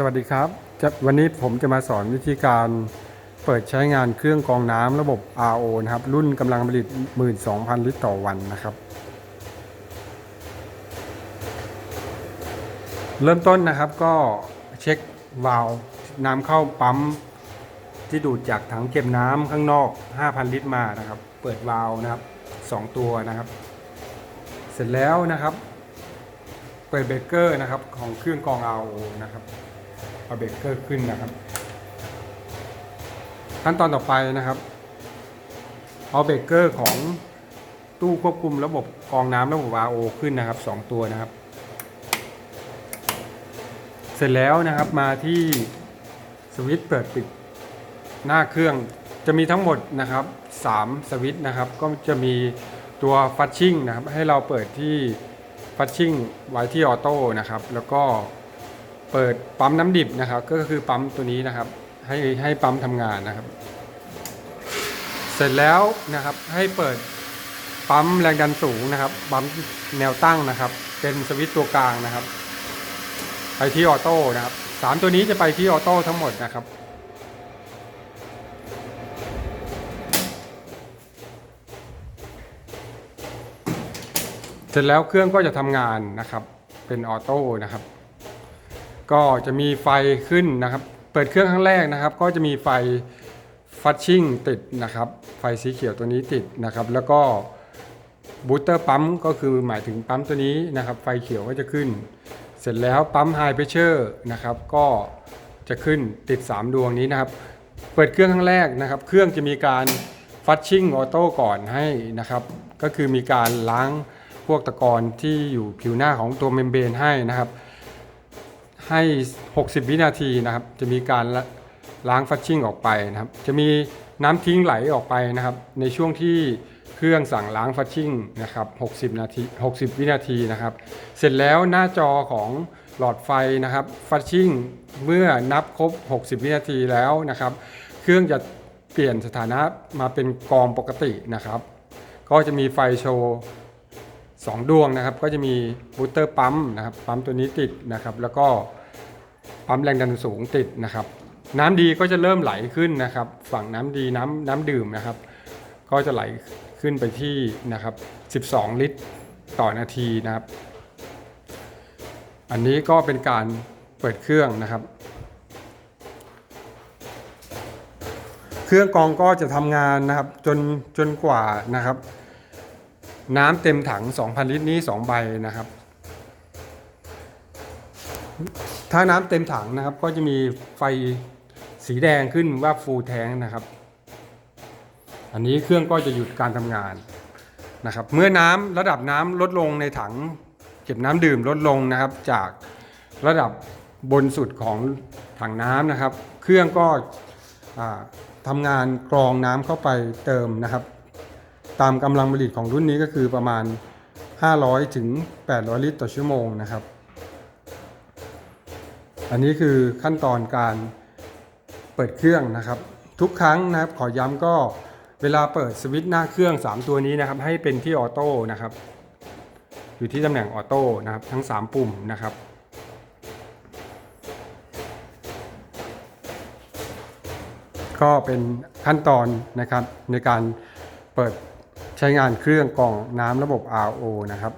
สวัสดีครับวันนี้ผมจะมาสอนวิธีการเปิดใช้งานเครื่องกรองน้ำระบบ RO นะครับ รุ่นกำลังผลิต 12,000 ลิตรต่อวันนะครับ เริ่มต้นนะครับก็เช็ควาล์วน้ำเข้าปั๊มที่ดูดจากถังเก็บน้ำข้างนอก 5,000 ลิตรมานะครับ เปิดวาล์วนะครับ 2 ตัวนะครับ เสร็จแล้วนะครับ เปิดเบรกเกอร์นะครับของเครื่องกรอง RO นะครับ เอาเบรกเกอร์ขึ้นนะครับ ขั้นตอนต่อไปนะครับ เอาเบรกเกอร์ของตู้ควบคุมระบบกรองน้ำระบบ RO ขึ้นนะครับ 2 ตัวนะครับ เสร็จแล้วนะครับมาที่สวิตช์เปิดปิดหน้าเครื่องจะมีทั้งหมดนะครับ 3 สวิตช์นะครับ ก็จะมีตัวฟัชชิ่งนะครับ ให้เราเปิดที่ฟัชชิ่งไว้ที่ออโต้นะครับ แล้วก็ เปิดปั๊มน้ำดิบนะครับ ก็คือปั๊มตัวนี้นะครับ ให้ให้ปั๊มทำงานนะครับ เสร็จแล้วนะครับให้เปิดปั๊มแรงดันสูงนะครับปั๊มแนวตั้งนะครับ เป็นสวิตช์ตัวกลางนะครับ ไปที่ออโต้นะครับสามตัวนี้จะไปที่ออโต้ทั้งหมดนะครับเสร็จแล้วเครื่องก็จะทำงานนะครับ เป็นออโต้นะครับ ก็จะมีไฟขึ้นนะครับ เปิดเครื่องครั้งแรกนะครับ ก็จะมีไฟฟัชชิ่งติดนะครับ ไฟสีเขียวตัวนี้ติดนะครับ แล้วก็บูสเตอร์ปั๊มก็คือหมายถึงปั๊มตัวนี้นะครับ ไฟเขียวก็จะขึ้น เสร็จแล้วปั๊มไฮเพรสเชอร์นะครับ ก็จะขึ้นติด 3 ดวงนี้นะครับ เปิดเครื่องครั้งแรกนะครับ เครื่องจะมีการฟัชชิ่งออโต้ก่อนให้นะครับ ก็คือมีการล้างพวกตะกอนที่อยู่ผิวหน้าของตัวเมมเบรนให้นะครับ ให้ 60 วินาทีนะครับ จะมีการล้างฟัชชิ่งออกไปนะครับ จะมีน้ำทิ้งไหลออกไปนะครับ ในช่วงที่เครื่องสั่งล้างฟัชชิ่งนะครับ 60 นาที 60 วินาทีนะครับ เสร็จแล้วหน้าจอของหลอดไฟนะครับฟัชชิ่งเมื่อนับครบ 60 วินาทีแล้วนะครับ เครื่องจะเปลี่ยนสถานะมาเป็นกองปกตินะครับ ก็จะมีไฟโชว์สองดวงนะครับ ก็จะมีบูสเตอร์ปั๊มนะครับปั๊มตัวนี้ติดนะครับ แล้วก็ ปั๊มแรงดันสูงติดนะครับ น้ำดีก็จะเริ่มไหลขึ้นนะครับ ฝั่งน้ำดีน้ำน้ำดื่มนะครับ ก็จะไหลขึ้นไปที่นะครับ 12 ลิตรต่อนาทีนะครับ อันนี้ก็เป็นการเปิดเครื่องนะครับ เครื่องกองก็จะทำงานนะครับจนจนกว่านะครับ น้ำเต็มถัง 2,000 ลิตรนี้ 2 ใบนะครับ ถ้าน้ำเต็มถังนะครับ ก็จะมีไฟสีแดงขึ้นว่าฟูลแทงนะครับ อันนี้เครื่องก็จะหยุดการทำงานนะครับ เมื่อน้ำระดับน้ำลดลงในถัง เก็บน้ำดื่มลดลงนะครับ จากระดับบนสุดของถังน้ำนะครับ เครื่องก็อ่าทำงานกรองน้ำเข้าไปเติมนะครับ ตามกำลังผลิตของรุ่นนี้ก็คือประมาณ 500 ถึง 800 ลิตรต่อชั่วโมงนะครับ อันนี้คือขั้นตอนการเปิดเครื่องนะครับ ทุกครั้งนะครับขอย้ำก็เวลาเปิดสวิตช์หน้าเครื่อง 3 ตัวนี้นะครับ ให้เป็นที่ออโต้นะครับ อยู่ที่ตำแหน่งออโต้นะครับ ทั้ง 3 ปุ่มนะครับก็เป็นขั้นตอนนะครับในการเปิดใช้งานเครื่องกรองน้ำระบบ RO นะครับ